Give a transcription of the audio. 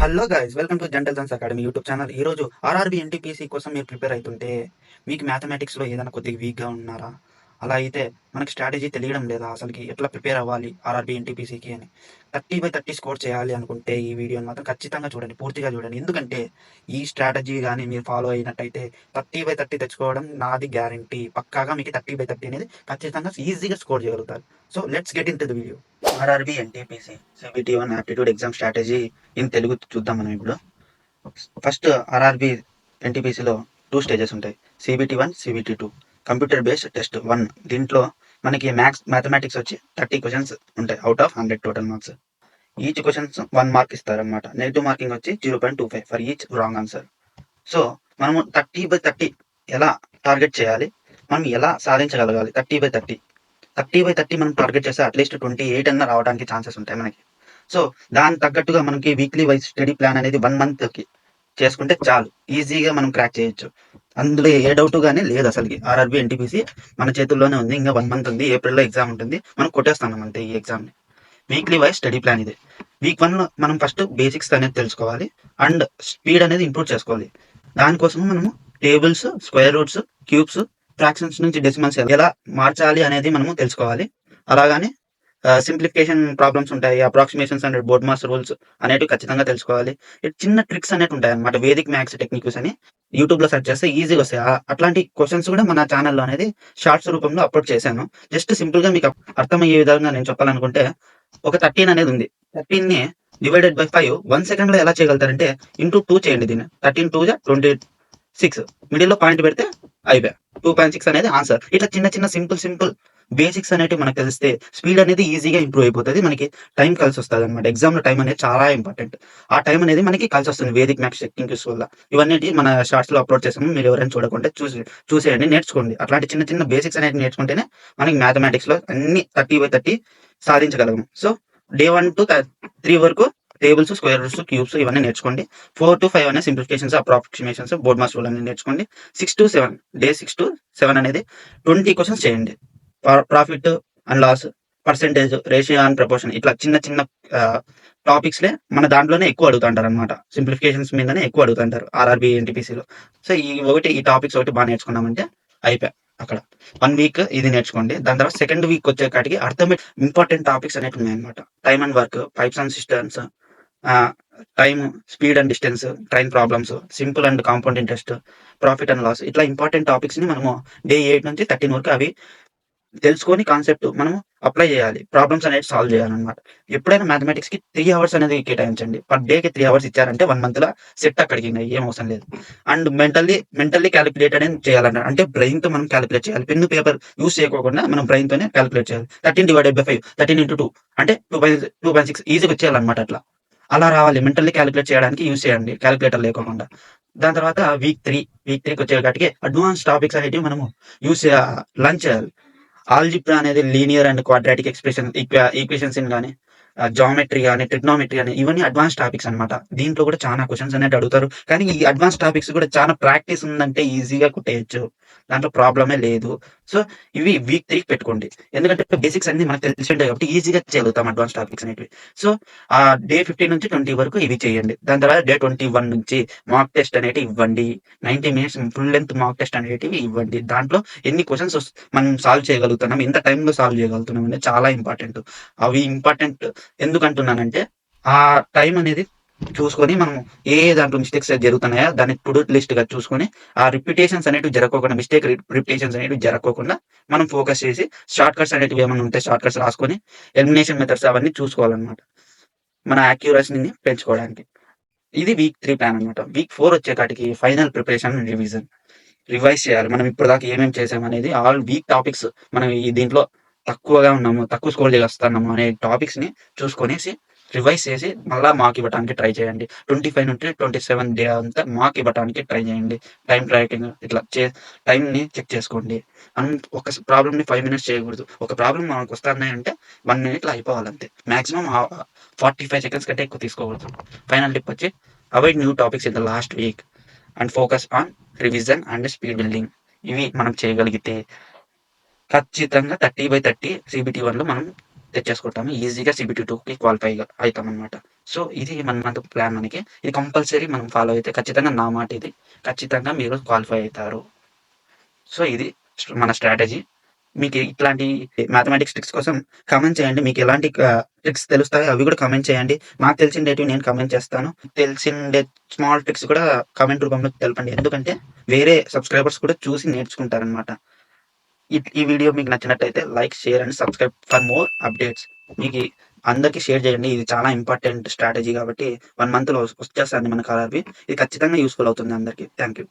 Hello guys welcome to gentle sons academy YouTube channel ఈ రోజు RRB NTPC కోసం మీరు ప్రిపేర్ అవుతుంటే మీకు మ్యాథమెటిక్స్లో ఏదైనా కొద్దిగా వీక్గా ఉన్నారా? అలా అయితే మనకి స్ట్రాటజీ తెలియడం లేదా అసలుకి ఎట్లా ప్రిపేర్ అవ్వాలి? ఆర్ఆర్బి ఎన్టీపీసీకి అని. థర్టీ బై థర్టీ స్కోర్ చేయాలి అనుకుంటే ఈ వీడియోని మాత్రం ఖచ్చితంగా చూడండి పూర్తిగా చూడండి. ఎందుకంటే ఈ స్ట్రాటజీ కానీ మీరు ఫాలో అయినట్టయితే థర్టీ బై థర్టీ తెచ్చుకోవడం నాది గ్యారంటీ పక్కాగా మీకు థర్టీ బై థర్టీ అనేది ఖచ్చితంగా ఈజీగా స్కోర్ చేయగలుగుతారు. So let's get into the video RRB NTPC CBT one aptitude exam strategy in Telugu చూద్దాం మనం ఇప్పుడు. ఫస్ట్ ఆర్ఆర్బి ఎన్టీపీసీలో టూ స్టేజెస్ ఉంటాయి. CBT one CBT two computer based test one. దీంట్లో మనకి మ్యాథ్స్ మ్యాథమెటిక్స్ వచ్చి థర్టీ క్వశ్చన్స్ ఉంటాయి. Out of hundred total marks each questions one mark ఇస్తారనమాట నెగిటివ్ మార్కింగ్ వచ్చి zero point two five for each wrong answer so మనము thirty by thirty ఎలా target చేయాలి? మనం ఎలా సాధించగలగాలి? Thirty by thirty thirty by thirty మనం target చేస్తే at least twenty eight అన్న రావడానికి ఛాన్సెస్ ఉంటాయి మనకి. సో దాని తగ్గట్టుగా మనకి వీక్లీ వైజ్ స్టడీ ప్లాన్ అనేది వన్ మంత్కి చేసుకుంటే చాలు. ఈజీగా మనం క్రాక్ చేయొచ్చు. అందులో ఏ డౌట్ గానీ లేదు అసలుకి. ఆర్ఆర్బి ఎన్టీపీసీ మన చేతుల్లోనే ఉంది. ఇంకా వన్ మంత్ ఉంది. ఏప్రిల్లో ఎగ్జామ్ ఉంటుంది. మనం కొట్టేస్తాం అంతే ఈ ఎగ్జామ్ని. వీక్లీ వైజ్ స్టడీ ప్లాన్ ఇది. వీక్ వన్లో మనం ఫస్ట్ బేసిక్స్ అనేది తెలుసుకోవాలి. అండ్ స్పీడ్ అనేది ఇంప్రూవ్ చేసుకోవాలి. దానికోసం మనము tables square roots cubes fractions నుంచి డెసిమల్స్ ఎలా మార్చాలి అనేది మనము తెలుసుకోవాలి. అలాగానే సింప్లిఫికేషన్ ప్రాబ్లమ్స్ ఉంటాయి approximations and BODMAS rules అనేవి ఖచ్చితంగా తెలుసుకోవాలి. ఇట్ చిన్న ట్రిక్స్ అనేవి ఉంటాయి అనమాట వేదిక్ మ్యాథ్స్ టెక్నిక్స్ అని యూట్యూబ్లో సెర్చ్ చేస్తే ఈజీగా వస్తాయి. అట్లాంటి క్వశ్చన్స్ కూడా మన ఛానల్లో అనేది షార్ట్స్ రూపంలో అప్లోడ్ చేశాను. జస్ట్ సింపుల్గా మీకు అర్థమయ్యే విధంగా నేను చెప్పాలనుకుంటే ఒక థర్టీన్ అనేది ఉంది. థర్టీన్ని డివైడెడ్ బై ఫైవ్ వన్ సెకండ్లో ఎలా చేయగలుగుతారంటే ఇంటూ టూ చేయండి దీన్ని. థర్టీన్ టూ జా ట్వంటీ సిక్స్ మిడిల్లో పాయింట్ పెడితే అయిపోయా టూ పాయింట్ సిక్స్ అనేది ఆన్సర్ ఇట్లా చిన్న చిన్న సింపుల్ సింపుల్ బేసిక్స్ అనేవి మనకు తెలిస్తే స్పీడ్ అనేది ఈజీగా ఇంప్రూవ్ అయిపోతుంది. మనకి టైం కలిసి వస్తుంది అనమాట ఎగ్జామ్లో టైం అనేది చాలా ఇంపార్టెంట్. ఆ టైం అనేది మనకి కలిసి వస్తుంది. వేదిక్ మ్యాప్ చెక్కింగ్ క్యూస్ వల్ల ఇవన్నీ మన షార్ట్స్లో అప్లోడ్ చేసాము. మీరు ఎవరైనా చూడకుండా చూసి చూసేయండి నేర్చుకోండి. అట్లాంటి చిన్న చిన్న బేసిక్స్ అనేది నేర్చుకుంటేనే మనకి మ్యాథమెటిక్స్లో అన్ని thirty by thirty సాధించగలము. So day one to three వరకు టేబుల్స్ స్క్వేర్ రూట్స్ క్యూబ్స్ ఇవన్నీ నేర్చుకోండి. ఫోర్ టు ఫైవ్ అనే simplifications approximations BODMAS rule అనేది నేర్చుకోండి. Six to seven day six to seven అనేది ట్వంటీ క్వశ్చన్స్ చేయండి. Profit and loss percentage ratio and proportion ఇట్లా చిన్న చిన్న టాపిక్స్ లే మన దాంట్లోనే ఎక్కువ అడుగుతుంటారు అనమాట సింప్లిఫికేషన్స్ మీదనే ఎక్కువ అడుగుతుంటారు ఆర్ఆర్బి ఎన్టీపీసీలో సో ఈ ఒకటి ఈ టాపిక్స్ ఒకటి బాగా నేర్చుకున్నామంటే అయిపోయా అక్కడ. వన్ వీక్ ఇది నేర్చుకోండి. దాని తర్వాత సెకండ్ వీక్ వచ్చేకాటికి అర్థమే ఇంపార్టెంట్ టాపిక్స్ అనేవి ఉన్నాయి అనమాట time and work pipes and cisterns time speed and distance train problems simple and compound interest profit and loss ఇట్లా ఇంపార్టెంట్ టాపిక్స్ని మనము డే ఎయిట్ నుంచి థర్టీన్ వరకు అవి తెలుసుకొని కాన్సెప్ట్ మనం అప్లై చేయాలి. ప్రాబ్లమ్స్ అనేది సాల్వ్ చేయాలన్నమాట. ఎప్పుడైనా మ్యాథమెటిక్స్కి త్రీ అవర్స్ అనేది కేటాయించండి. పర్ డే కి త్రీ అవర్స్ ఇచ్చారంటే వన్ మంత్లో సెట్ అక్కడికి ఏం అవసరం లేదు. అండ్ మెంటల్లీ మెంటల్లీ క్యాలిక్యులేట్ అనేది చేయాలన్నమాట. అంటే బ్రెయిన్తో మనం క్యాలిక్యులేట్ చేయాలి. పెన్ను పేపర్ యూస్ చేయకోకుండా మనం బ్రెయిన్ తోనే క్యాలిక్యులేట్ చేయాలి. Thirteen divided by five thirteen into two అంటే two point two point six ఈజీగా వచ్చేయాలన్నమాట అట్లా. అలా రావాలి. మెంటల్లీ క్యాలిక్యులేట్ చేయడానికి యూస్ చేయండి. క్యాలిక్యులేటర్ లేకోకుండా. దాని తర్వాత వీక్ త్రీ వీక్ త్రీకి వచ్చేటికి అడ్వాన్స్ టాపిక్స్ అనేవి మనము యూస్ లంచ్ uh, చేయాలి. ఆల్జిబ్రా అనేది linear and quadratic expression equations కానీ జామెట్రీ కానీ ట్రిగ్నోమెట్రీ కానీ ఇవన్నీ అడ్వాన్స్ టాపిక్స్ అన్నమాట. దీంట్లో కూడా చాలా క్వశ్చన్స్ అనేది అడుగుతారు. కానీ ఈ అడ్వాన్స్ టాపిక్స్ కూడా చాలా ప్రాక్టీస్ ఉందంటే ఈజీగా కుట్టేయచ్చు. దాంట్లో ప్రాబ్లమే లేదు. సో ఇవి వీక్ త్రీకి పెట్టుకోండి. ఎందుకంటే బేసిక్స్ అన్ని మనకు తెలిసి ఉంటాయి కాబట్టి ఈజీగా చేయగలుగుతాం అడ్వాన్స్ టాపిక్స్ అనేవి సో ఆ డే ఫిఫ్టీన్ నుంచి ట్వంటీ వరకు ఇవి చేయండి. దాని తర్వాత డే ట్వంటీ వన్ నుంచి మాక్ టెస్ట్ అనేవి ఇవ్వండి. Ninety minutes full length mock test అనేటివి ఇవ్వండి. దాంట్లో ఎన్ని క్వశ్చన్స్ మనం సాల్వ్ చేయగలుగుతున్నాం ఎంత టైంలో సాల్వ్ చేయగలుగుతున్నాం అనేది చాలా ఇంపార్టెంట్ అవి ఇంపార్టెంట్ ఎందుకంటున్నానంటే ఆ టైం అనేది చూసుకొని మనం ఏ దాంట్లో మిస్టేక్స్ జరుగుతున్నాయో దాన్ని టు లిస్ట్గా చూసుకొని ఆ రిపిటేషన్స్ అనేటివి జరగకుండా మిస్టేక్ రిపిటేషన్స్ అనేటివి జరగకుండా మనం ఫోకస్ చేసి షార్ట్ కట్స్ అనేటివి ఏమైనా ఉంటే షార్ట్ కట్స్ రాసుకొని ఎలిమినేషన్ మెథడ్స్ అవన్నీ చూసుకోవాలన్నమాట. మన యాక్యురసీని పెంచుకోవడానికి. ఇది వీక్ త్రీ ప్లాన్ అనమాట వీక్ ఫోర్ వచ్చేకాటికి ఫైనల్ ప్రిపరేషన్ రివిజన్ రివైజ్ చేయాలి. మనం ఇప్పుడు దాకా ఏమేమి చేసాం అనేది ఆల్ వీక్ టాపిక్స్ మనం ఈ దీంట్లో తక్కువగా ఉన్నాము తక్కువ స్కోర్ చేస్తున్నాము అనే టాపిక్స్ని చూసుకొనేసి రివైజ్ చేసి మళ్ళీ మాకు ఇవ్వడానికి ట్రై చేయండి. ట్వంటీ ఫైవ్ నుండి ట్వంటీ సెవెన్ డే అంతా మాకు ఇవ్వడానికి ట్రై చేయండి. టైం ట్రాకింగ్ ఇట్లా చే టైంని చెక్ చేసుకోండి. అండ్ ఒక ప్రాబ్లమ్ని ఫైవ్ మినిట్స్ చేయకూడదు. ఒక ప్రాబ్లం మనకు వస్తున్నాయి అంటే వన్ మినిట్లో అయిపోవాలంతే. మాక్సిమం ఫార్టీ ఫైవ్ సెకండ్స్ కంటే ఎక్కువ తీసుకోకూడదు. ఫైనల్ టిప్ వచ్చి avoid new topics in the last week and focus on revision and speed building. ఇవి మనం చేయగలిగితే ఖచ్చితంగా థర్టీ బై థర్టీ సిబిటీ వన్లో మనం తెచ్చేసుకుంటాము ఈజీగా సిబిటీ టూ కి క్వాలిఫై అవుతాం అనమాట సో ఇది మన మంత్ ప్లాన్ మనకి. ఇది కంపల్సరీ మనం ఫాలో అయితే ఖచ్చితంగా నా మాట ఇది. ఖచ్చితంగా మీరు క్వాలిఫై అవుతారు. సో ఇది మన స్ట్రాటజీ మీకు ఇట్లాంటి మ్యాథమెటిక్స్ ట్రిక్స్ కోసం కామెంట్ చేయండి. మీకు ఎలాంటి ట్రిక్స్ తెలుస్తాయో అవి కూడా కామెంట్ చేయండి. మాకు తెలిసిండేటివి నేను కామెంట్ చేస్తాను. తెలిసిండే స్మాల్ ట్రిక్స్ కూడా కామెంట్ రూపంలో తెలపండి. ఎందుకంటే వేరే సబ్స్క్రైబర్స్ కూడా చూసి నేర్చుకుంటారనమాట ఈ వీడియో మీకు నచ్చినట్టయితే like share and subscribe for more updates మీకు అందరికీ షేర్ చేయండి. ఇది చాలా ఇంపార్టెంట్ స్ట్రాటజీ కాబట్టి వన్ మంత్లో వచ్చేస్తుంది మన ఆర్ఆర్బి ఇది ఖచ్చితంగా యూస్ఫుల్ అవుతుంది అందరికీ. Thank you